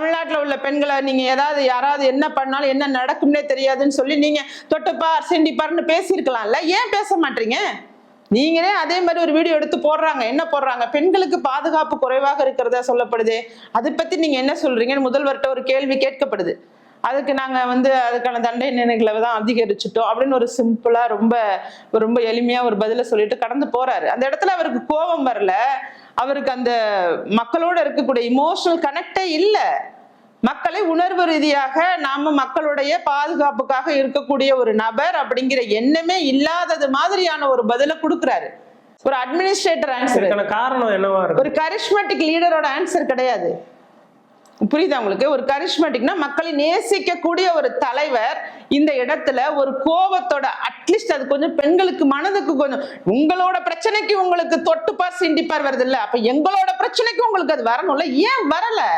தமிழ்நாட்டில் உள்ள பெண்களை நீங்கள் ஏதாவது யாராவது என்ன பண்ணாலும் என்ன நடக்கும்னே தெரியாதுன்னு சொல்லி நீங்கள் தொட்டுப்பார் சிண்டிப்பார்னு பேசியிருக்கலாம்ல. ஏன் பேச மாட்டீங்க? நீங்களே அதே மாதிரி ஒரு வீடியோ எடுத்து போடுறாங்க. என்ன போடுறாங்க? பெண்களுக்கு பாதுகாப்பு குறைவாக இருக்கிறதா சொல்லப்படுது? அதை பற்றி நீங்கள் என்ன சொல்கிறீங்கன்னு முதல்வர்கிட்ட ஒரு கேள்வி கேட்கப்படுது. அதுக்கு நாங்கள் வந்து அதுக்கான தண்டனைகளை தான் அதிகரிச்சுட்டோம் அப்படின்னு ஒரு சிம்பிளாக ரொம்ப ரொம்ப எளிமையாக ஒரு பதிலை சொல்லிட்டு கடந்து போகிறாரு அந்த இடத்துல அவருக்கு கோபம் வரல. அவருக்கு அந்த மக்களோட இருக்கக்கூடிய இமோஷனல் கனெக்டே இல்லை. மக்களை உணர்வு ரீதியாக நாம மக்களுடைய பாதுகாப்புக்காக இருக்கக்கூடிய ஒரு நபர் அப்படிங்கிற எண்ணமே இல்லாதது மாதிரியான ஒரு பதில கொடுக்குறாரு. ஒரு அட்மினிஸ்ட்ரேட்டர் ஆன்சர் காரணம் என்னவா ஒரு கரிஷ்மேட்டிக் லீடரோட ஆன்சர் கிடையாது. புரியுதா உங்களுக்கு? ஒரு கரிஷ்மெட்டிக்னா மக்களை நேசிக்கக்கூடிய ஒரு தலைவர் இந்த இடத்துல ஒரு கோபத்தோட அட்லீஸ்ட் அது கொஞ்சம் பெண்களுக்கு மனதுக்கு கொஞ்சம் உங்களோட பிரச்சனைக்கு உங்களுக்கு தொட்டுப்பார் சிண்டிப்பார் வருது இல்லை. அப்ப எங்களோட பிரச்சனைக்கு உங்களுக்கு அது வரணும்ல? ஏன் வரலை?